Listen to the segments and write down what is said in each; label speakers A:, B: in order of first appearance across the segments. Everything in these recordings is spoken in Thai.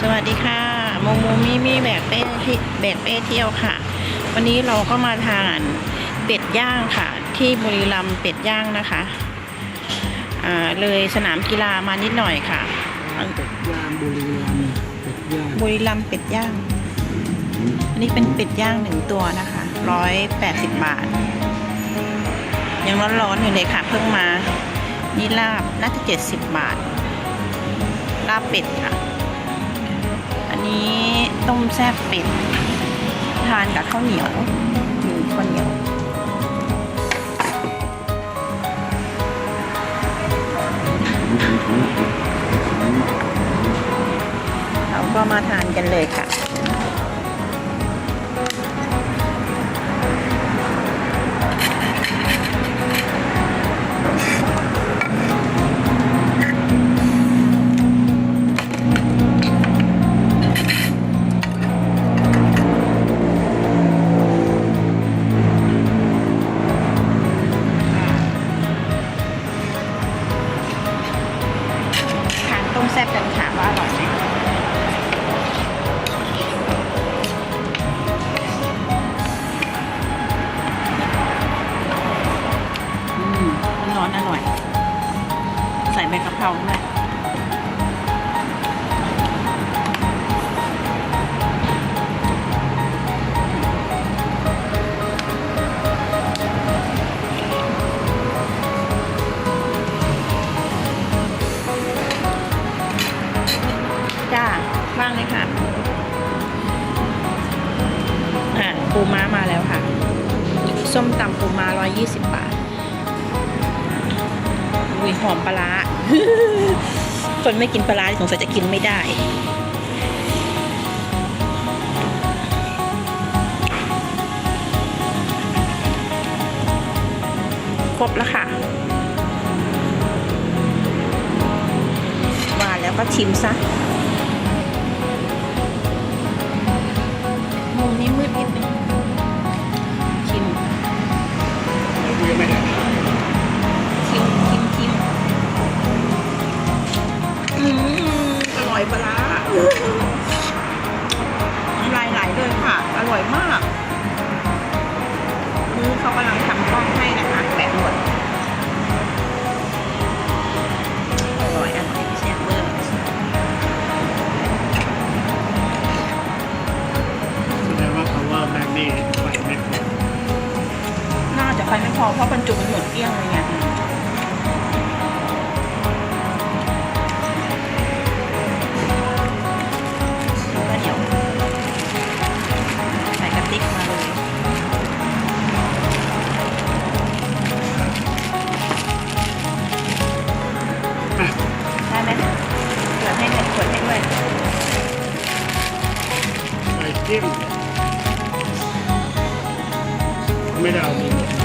A: สวัสดีค่ะโมโมมิมิแบกเป้ที่แบกเป้เที่ยวค่ะ วันนี้เราก็มาทานเป็ดย่างค่ะ ที่บุรีรัมย์เป็ดย่างนะคะอ่าเลยสนามกีฬามานิดหน่อยค่ะ
B: เป็ดย่างบุรีรัมย์เป็ดย่าง
A: บุรีรัมย์เป็ดย่าง อันนี้เป็นเป็ดย่างหนึ่งตัวนะคะร้อยแปดสิบบาท ยังร้อนๆอยู่เลยค่ะเพิ่งมานี่ลาบน่าจะเจ็ดสิบบาท ลาบเป็ดค่ะ อันนี้ต้มแซ่บเป็ด ทานกับข้าวเหนียวมีข้าวเหนียวเราก็มาทานกันเลยค่ะ ใส่ใบกะเพราด้วยจ้าว่างเลยค่ะอะปูม้ามาแล้วค่ะ ส้มตำปูม้า120 บาท อุ้ยหอมปลาร้าคนไม่กินปลาร้าสงสัยจะกินไม่ได้ครบแล้วค่ะ ว่าแล้วก็ชิมซะมุมนี้มืดนิดนึง เพราะบรรจุมันหมดเกลี้ยงเลยไงแล้วเดี๋ยวใส่กระติกมาเลย ได้ไหมเปิดให้ด้วยเปิดให้ด้วย
B: ไฟจิ้มไม่ได้เอาดีหมด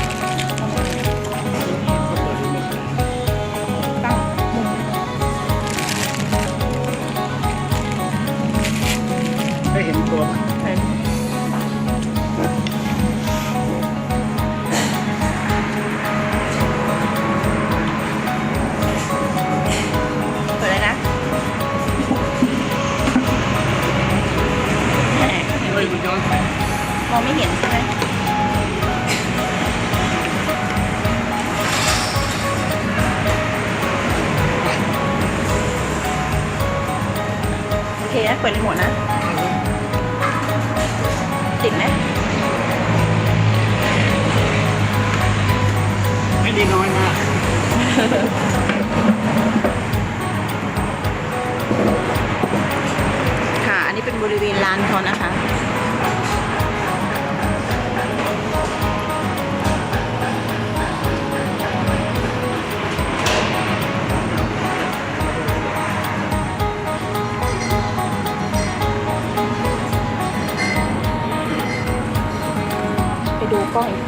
B: เห็นตัวไหม
A: เห็นเปิดเลยนะแหม
B: เฮ้ยมันย้อนแสง
A: มองไม่เห็นใช่ไหมโอเคนะเปิดรีโมทนะ ติดไหม
B: ไม่ดีน้อยมาก
A: ค่ะ อันนี้เป็นบริเวณร้านเขานะคะ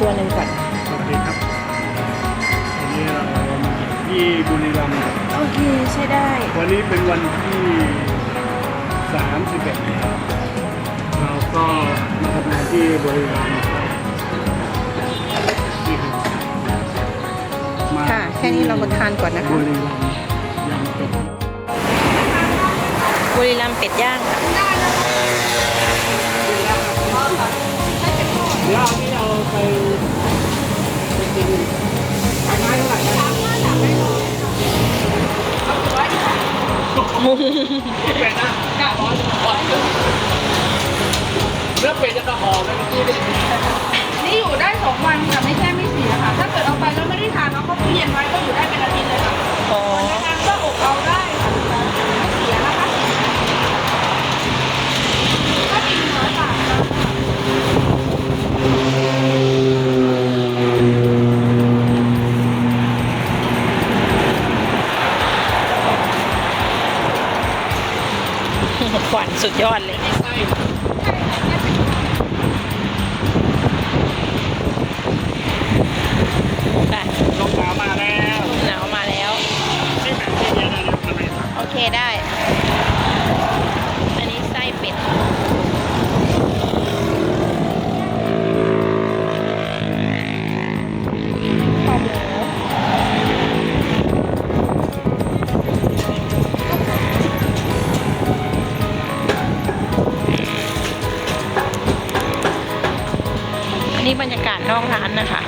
A: ตัวหนึ่งก่อน
B: สวัสดีครับวันนี้เรามาที่บุรีรัมย์
A: โอเคใช้ได้
B: วันนี้เป็นวันที่สามสิบเอ็ดเราก็มาทำงานที่บุรีรัมย์นี่ครับมา
A: ค่ะ แค่นี้เรามาทานก่อนนะคะ
B: บุรีรัมย์ยังเป็น
A: บุรีรัมย์เป็ดย่างค่ะ
B: เดี๋ยวเอานี่เอา ไปไปกินไม้เท่าไหร่นะเป็ดนะเก้าร้อยบาทเนื้อเป็ดจะกระหอบเลยเมื่อกี้นี่
C: นี่อยู่ได้สองวันค่ะไม่แช่ไม่เสียค่ะ ถ้าเกิดเอาไปแล้วไม่ได้ทานเอาเข้าตู้เย็นไว้ก็ สุ
A: ดยอดเลย นอกร้านนะคะ